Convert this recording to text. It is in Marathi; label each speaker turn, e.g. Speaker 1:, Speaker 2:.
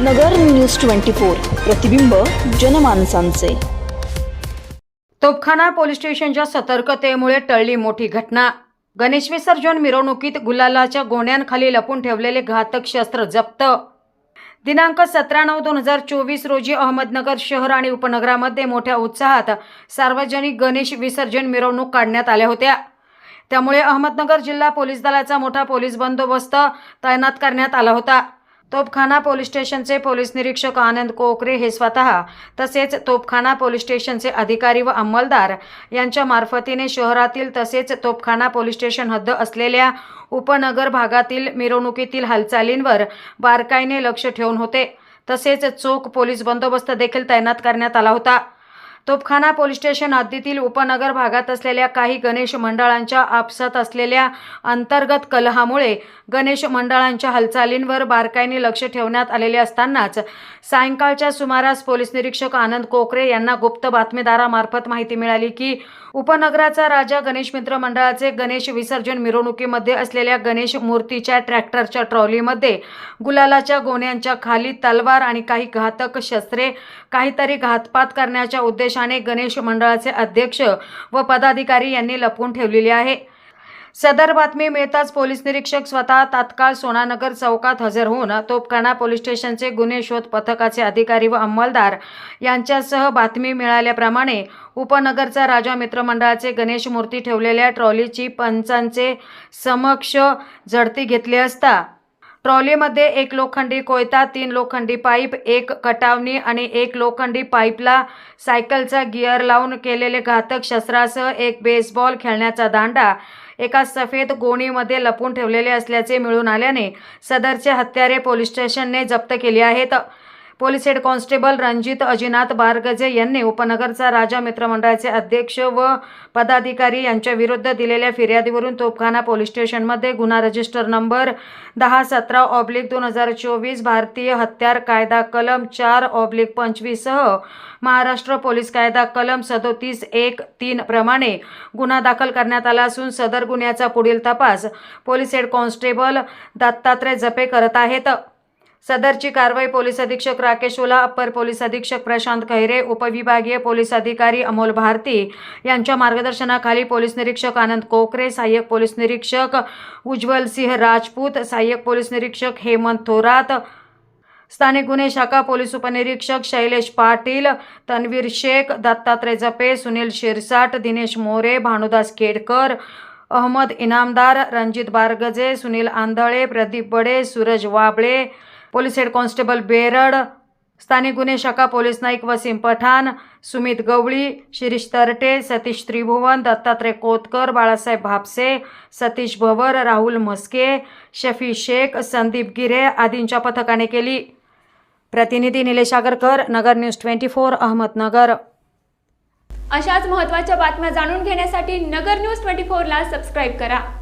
Speaker 1: नगर न्यूज ट्वेंटी फोर प्रतिबिंब जनमानसांचे.
Speaker 2: तोपखाना पोलीस स्टेशनच्या सतर्कतेमुळे टळली मोठी घटना. गणेश विसर्जन मिरवणुकीत गुलालाच्या गोण्यांखाली लपून ठेवलेले घातक शस्त्र जप्त. दिनांक सतरा नऊ दोन हजार चोवीस रोजी अहमदनगर शहर आणि उपनगरामध्ये मोठ्या उत्साहात सार्वजनिक गणेश विसर्जन मिरवणूक काढण्यात आल्या होत्या. त्यामुळे अहमदनगर जिल्हा पोलीस दलाचा मोठा पोलीस बंदोबस्त तैनात करण्यात आला होता. तोपखाना पोलीस स्टेशनचे पोलीस निरीक्षक आनंद कोकरे हे स्वतः तसेच तोपखाना पोलीस स्टेशनचे अधिकारी व अंमलदार यांच्या मार्फतीने शहरातील तसेच तोपखाना पोलीस स्टेशन हद्द असलेल्या उपनगर भागातील मिरवणुकीतील हालचालींवर बारकाईने लक्ष ठेवून होते. तसेच चोख पोलीस बंदोबस्त देखील तैनात करण्यात आला होता. तोपखाना पोलीस स्टेशन हद्दीतील उपनगर भागात असलेल्या काही गणेश मंडळांच्या आपसात असलेल्या अंतर्गत कलहामुळे गणेश मंडळांच्या हालचालींवर बारकाईने लक्ष ठेवण्यात आलेले असतानाच सायंकाळच्या सुमारास पोलीस निरीक्षक आनंद कोकरे यांना गुप्त बातमीदारामार्फत माहिती मिळाली की उपनगराचा राजा गणेश मित्र मंडळाचे गणेश विसर्जन मिरवणुकीमध्ये असलेल्या गणेश मूर्तीच्या ट्रॅक्टरच्या ट्रॉलीमध्ये गुलालाच्या गोण्यांच्या खाली तलवार आणि काही घातक शस्त्रे काहीतरी घातपात करण्याच्या आदेशाने गणेश मंडळाचे अध्यक्ष व पदाधिकारी यांनी लपवून ठेवलेली आहे. सदर बातमी मिळताच पोलीस निरीक्षक स्वतः तात्काळ सोनानगर चौकात हजर होऊन तोपखाना पोलीस स्टेशनचे गुन्हे शोध पथकाचे अधिकारी व अंमलदार यांच्यासह बातमी मिळाल्याप्रमाणे उपनगरचा राजा मित्रमंडळाचे गणेश मूर्ती ठेवलेल्या ट्रॉलीची पंचांचे समक्ष झडती घेतली असता ट्रॉलीमध्ये एक लोखंडी कोयता तीन लोखंडी पाईप एक कटावणी आणि एक लोखंडी पाईपला सायकलचा गिअर लावून केलेले घातक शस्त्रासह एक बेसबॉल खेळण्याचा दांडा एका सफेद गोणीमध्ये लपून ठेवलेले असल्याचे मिळून आल्याने सदरचे हत्यारे पोलीस स्टेशनने जप्त केली आहेत. Police head constable Ranjit Ajinath Bargaje यांनी उपनगरचा राजा मित्रमंडळाचे अध्यक्ष व पदाधिकारी यांच्या विरुद्ध दिलेल्या फिर्यादीवरून तोपखाना पोलीस स्टेशनमध्ये गुन्हा रजिस्टर नंबर दहा सतरा ऑब्लिक दोन हजार चोवीस भारतीय हत्यार कायदा कलम चार ऑब्लिक पंचवीससह महाराष्ट्र पोलीस कायदा कलम सदोतीस एक तीन प्रमाणे गुन्हा दाखल करण्यात आला असून सदर गुन्ह्याचा पुढील तपास पोलीस हेड कॉन्स्टेबल दत्तात्रय जपे करत आहेत. सदरची कारवाई पोलीस अधीक्षक राकेश ओला अप्पर पोलीस अधीक्षक प्रशांत खैरे उपविभागीय पोलीस अधिकारी अमोल भारती यांच्या मार्गदर्शनाखाली पोलीस निरीक्षक आनंद कोकरे सहाय्यक पोलीस निरीक्षक उज्ज्वल सिंह राजपूत सहाय्यक पोलीस निरीक्षक हेमंत थोरात स्थानिक गुन्हे शाखा पोलीस उपनिरीक्षक Shailesh Patil Tanveer Shaikh Dattatray Jape Sunil Shirsat Dinesh More Bhanudas Kedkar Ahmed Inamdar Ranjit Bargaje Sunil Andhale Pradeep Bade Suraj Wable police head constable Berad स्थानिक गुन्हे शाखा पोलीस नाईक वसीम पठाण सुमित गवळी शिरीष तरटे सतीश त्रिभुवन दत्तात्रय कोतकर बाळासाहेब भापसे सतीश भवर राहुल म्हस्के शफी शेख संदीप गिरे आदींच्या पथकाने केली. प्रतिनिधी Nilesh Agarkar Nagar news twenty four Ahmednagar.
Speaker 3: अशाच महत्त्वाच्या बातम्या जाणून घेण्यासाठी नगर न्यूज ट्वेंटी फोरला सबस्क्राईब करा.